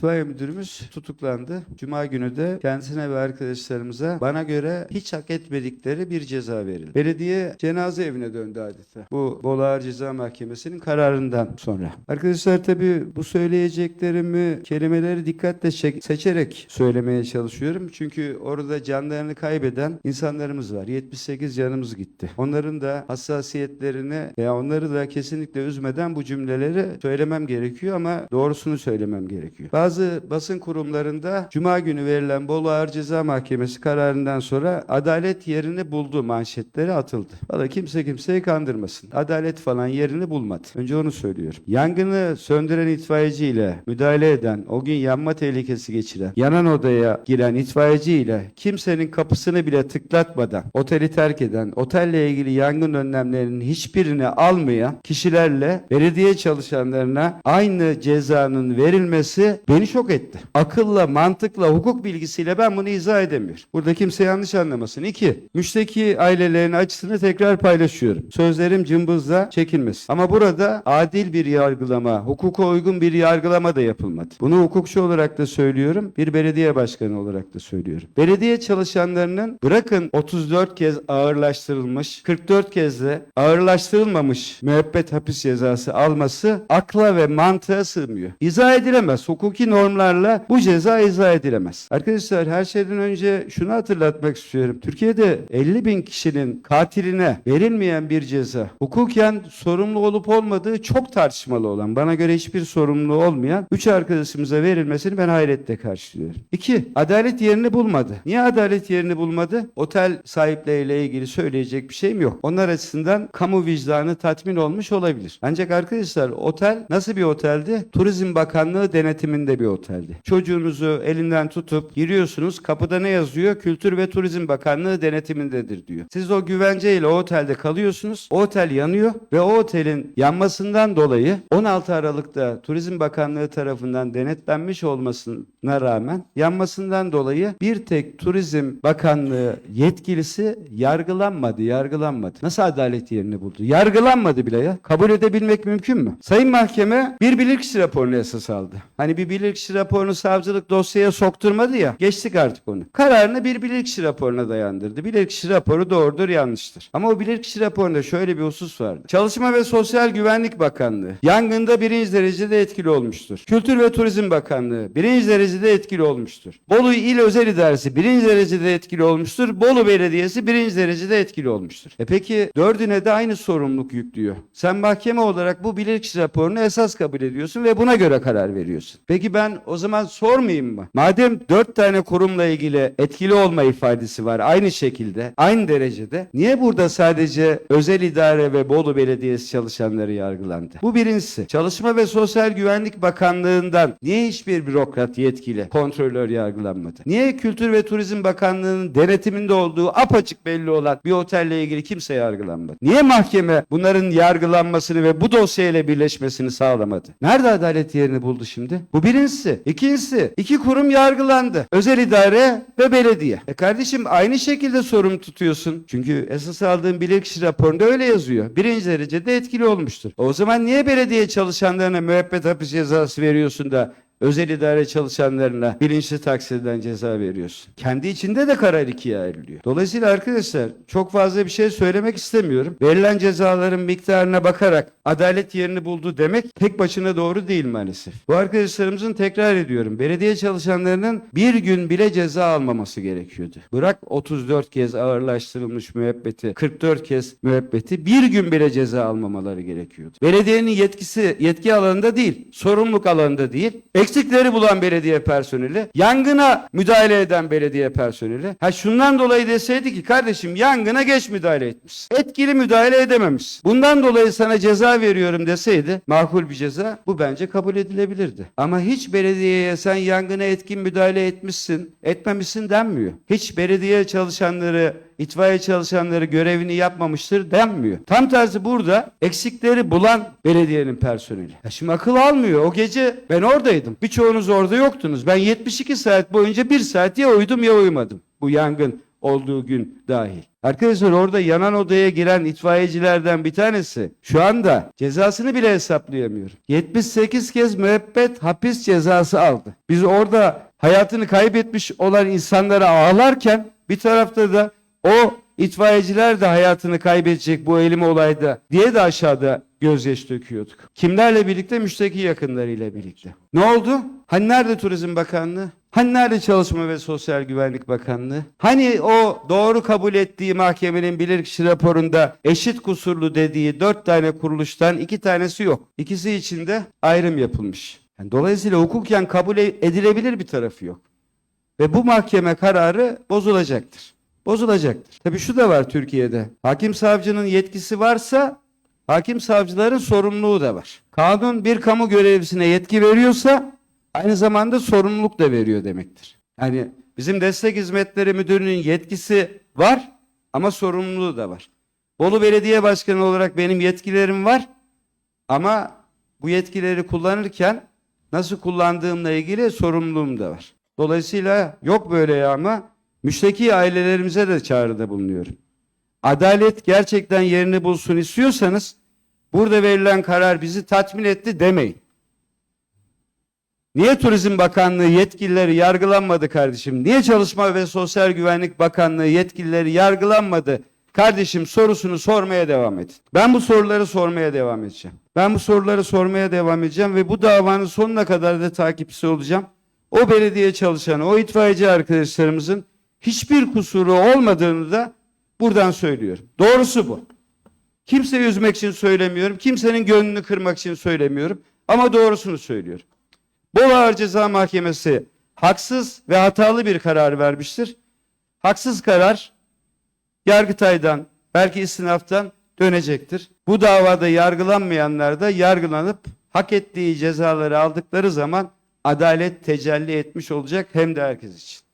itfaiye müdürümüz tutuklandı. Cuma günü de kendisine ve arkadaşlarımıza bana göre hiç hak etmedikleri bir ceza verildi. Belediye cenaze evine döndü adeta. Bu Bolu Ağır Ceza Mahkemesi'nin kararından sonra. Arkadaşlar tabii bu söyleyeceklerimi kelimeleri dikkatle seçerek söylemeye çalışıyorum. Çünkü orada canlarını kaybeden insanlarımız var. 78 canımız gitti. Onların da hassasiyetlerini veya onları da kesinlikle üzmeden bu cümleleri söylemem gerekiyor ama doğrusunu söylemem gerekiyor. Bazı basın kurumlarında Cuma günü verilen Bolu Ağır Ceza Mahkemesi kararından sonra adalet yerini buldu manşetleri atıldı. Valla kimse kimseyi kandırmasın. Adalet falan yerini bulmadı. Önce onu söylüyorum. Yangını söndüren itfaiyeci ile müdahale eden, o gün yanma tehlikesi geçiren, yanan odaya giren itfaiyeci ile kimsenin kapısını bile tıklatmadan oteli terk eden, otelle ilgili yangın önlemlerinin hiçbirini almayan kişilerle belediye çalışanlarına aynı cezanın verilmesi beni şok etti. Akılla, mantıkla, hukuk bilgisiyle ben bunu izah edemiyorum. Burada kimse yanlış anlamasın. İki, müşteki ailelerin acısını tekrar paylaşıyorum. Sözlerim cımbızla çekilmesin. Ama burada adil bir yargılama, hukuka uygun bir yargılama da yapılmadı. Bunu hukukçu olarak da söylüyorum, bir belediye başkanı olarak da söylüyorum. Belediye çalışanlarının bırakın 34 kez ağırlaştırılmış, 44 kez de ağırlaştırılmamış müebbet hapis cezası alması akla ve mantığa sığmıyor. İzah edilemez. Hukuki normlarla bu ceza izah edilemez. Arkadaşlar her şeyden önce şunu hatırlatmak istiyorum. Türkiye'de 50 bin kişinin katiline verilmeyen bir ceza, hukuken sorumlu olup olmadığı çok tartışmalı olan, bana göre hiçbir sorumluluğu olmayan 3 arkadaşımıza verilmesini ben hayretle karşılıyorum. 2. Adalet yerini bulmadı. Niye adalet yerini bulmadı? Otel sahipleriyle ilgili söyleyecek bir şeyim yok. Onlar açısından kamu vicdanı tatmin olmuş olabilir. Ancak arkadaşlar otel nasıl bir oteldi? Turizm Bakanlığı denetiminde bir oteldi. Çocuğunuzu elinden tutup giriyorsunuz kapıda ne yazıyor? Kültür ve Turizm Bakanlığı denetimindedir diyor. Siz o güvenceyle o otelde kalıyorsunuz. O otel yanıyor ve o otelin yanmasından dolayı 16 Aralık'ta Turizm Bakanlığı tarafından denetlenmiş olmasına rağmen yanmasından dolayı bir tek Turizm Bakanlığı yetkilisi yargılanmadı, yargılanmadı. Nasıl adalet yerini buldu? Yargılanmadı bile ya. Kabul edebilmek mümkün mü? Sayın Mahkeme bir bilirkişi raporunu esas aldı. Hani bir bilirkişi raporunu savcılık dosyaya sokturmadı ya. Geçtik artık onu. Kararını bir bilirkişi raporuna dayandırdı. Bilirkişi raporu doğrudur, yanlıştır. Ama o bilirkişi raporunda şöyle bir husus vardı. Çalışma ve Sosyal Güvenlik Bakanlığı yangında birinci derecede etkili olmuştur. Kültür ve Turizm Bakanlığı birinci derecede etkili olmuştur. Bolu İl Özel İdaresi birinci derecede etkili olmuştur. Bolu Belediyesi birinci derecede etkili olmuştur. E peki dördüne de aynı sorumluluk yüklüyor. Sen mahkeme olarak bu bilirkişi raporunu esas kabul ediyorsun ve buna göre karar veriyorsun. Peki ben o zaman sormayayım mı? Madem dört tane kurumla ilgili etkili olma ifadesi var aynı şekilde, aynı derecede. Niye burada sadece özel idare ve Bolu Belediyesi çalışanları yargılandı? Bu birincisi. Çalışma ve Sosyal Güvenlik Bakanlığı'ndan niye hiçbir bürokrat yetkili kontrolör yargılanmadı? Niye Kültür ve Turizm Bakanlığı'nın denetiminde olduğu apaçık belli olan bir otelle ilgili kimse yargılanmadı? Niye mahkeme bunların yargılanmasını ve bu dosyayla birleşmesini sağlamadı? Nerede adalet yerini buldu şimdi? Bu birincisi. İkincisi, iki kurum yargılandı. Özel idare ve belediye. E kardeşim aynı şekilde sorumlu tutuyorsun. Çünkü esas aldığın bilirkişi raporunda öyle yazıyor. Birinci derecede etkili olmuştur. O zaman niye belediye çalışanlarına müebbet hapis cezası veriyorsun da özel idare çalışanlarına bilinçli taksirden ceza veriyorsun. Kendi içinde de karar ikiye ayrılıyor. Dolayısıyla arkadaşlar çok fazla bir şey söylemek istemiyorum. Verilen cezaların miktarına bakarak adalet yerini buldu demek tek başına doğru değil maalesef. Bu arkadaşlarımızın tekrar ediyorum. Belediye çalışanlarının bir gün bile ceza almaması gerekiyordu. Bırak 34 kez ağırlaştırılmış müebbeti, 44 kez müebbeti bir gün bile ceza almamaları gerekiyordu. Belediyenin yetkisi yetki alanında değil, sorumluluk alanında değil. Eksikleri bulan belediye personeli, yangına müdahale eden belediye personeli. Ha şundan dolayı deseydi ki kardeşim yangına geç müdahale etmiş. Etkili müdahale edememiş. Bundan dolayı sana ceza veriyorum deseydi makul bir ceza bu bence kabul edilebilirdi. Ama hiç belediyeye sen yangına etkin müdahale etmişsin, etmemişsin denmiyor. Hiç belediye çalışanları itfaiye çalışanları görevini yapmamıştır denmiyor. Tam tersi burada eksikleri bulan belediyenin personeli. Ya şimdi akıl almıyor. O gece ben oradaydım. Birçoğunuz orada yoktunuz. Ben 72 saat boyunca bir saat ya uyudum ya uyumadım. Bu yangın olduğu gün dahil. Arkadaşlar orada yanan odaya giren itfaiyecilerden bir tanesi şu anda cezasını bile hesaplayamıyor. 78 kez müebbet hapis cezası aldı. Biz orada hayatını kaybetmiş olan insanlara ağlarken bir tarafta da o itfaiyeciler de hayatını kaybedecek bu elim olayda diye de aşağıda gözyaşı döküyorduk. Kimlerle birlikte? Müşteki yakınlarıyla birlikte. Ne oldu? Hani nerede Turizm Bakanlığı? Hani nerede Çalışma ve Sosyal Güvenlik Bakanlığı? Hani o doğru kabul ettiği mahkemenin bilirkişi raporunda eşit kusurlu dediği dört tane kuruluştan iki tanesi yok. İkisi için de ayrım yapılmış. Yani dolayısıyla hukuken kabul e- edilebilir bir tarafı yok. Ve bu mahkeme kararı bozulacaktır. Bozulacaktır. Tabii şu da var Türkiye'de. Hakim savcının yetkisi varsa hakim savcıların sorumluluğu da var. Kanun bir kamu görevlisine yetki veriyorsa aynı zamanda sorumluluk da veriyor demektir. Yani bizim destek hizmetleri müdürünün yetkisi var ama sorumluluğu da var. Bolu Belediye Başkanı olarak benim yetkilerim var ama bu yetkileri kullanırken nasıl kullandığımla ilgili sorumluluğum da var. Dolayısıyla yok böyle ya ama müşteki ailelerimize de çağrıda bulunuyorum. Adalet gerçekten yerini bulsun istiyorsanız burada verilen karar bizi tatmin etti demeyin. Niye Turizm Bakanlığı yetkilileri yargılanmadı kardeşim? Niye Çalışma ve Sosyal Güvenlik Bakanlığı yetkilileri yargılanmadı? Kardeşim sorusunu sormaya devam edin. Ben bu soruları sormaya devam edeceğim. Ben bu soruları sormaya devam edeceğim ve bu davanın sonuna kadar da takipçisi olacağım. O belediye çalışanı, o itfaiyeci arkadaşlarımızın hiçbir kusuru olmadığını da buradan söylüyorum. Doğrusu bu. Kimseyi üzmek için söylemiyorum. Kimsenin gönlünü kırmak için söylemiyorum. Ama doğrusunu söylüyorum. Bolu Ağır Ceza Mahkemesi haksız ve hatalı bir karar vermiştir. Haksız karar Yargıtay'dan belki istinaftan dönecektir. Bu davada yargılanmayanlar da yargılanıp hak ettiği cezaları aldıkları zaman adalet tecelli etmiş olacak hem de herkes için.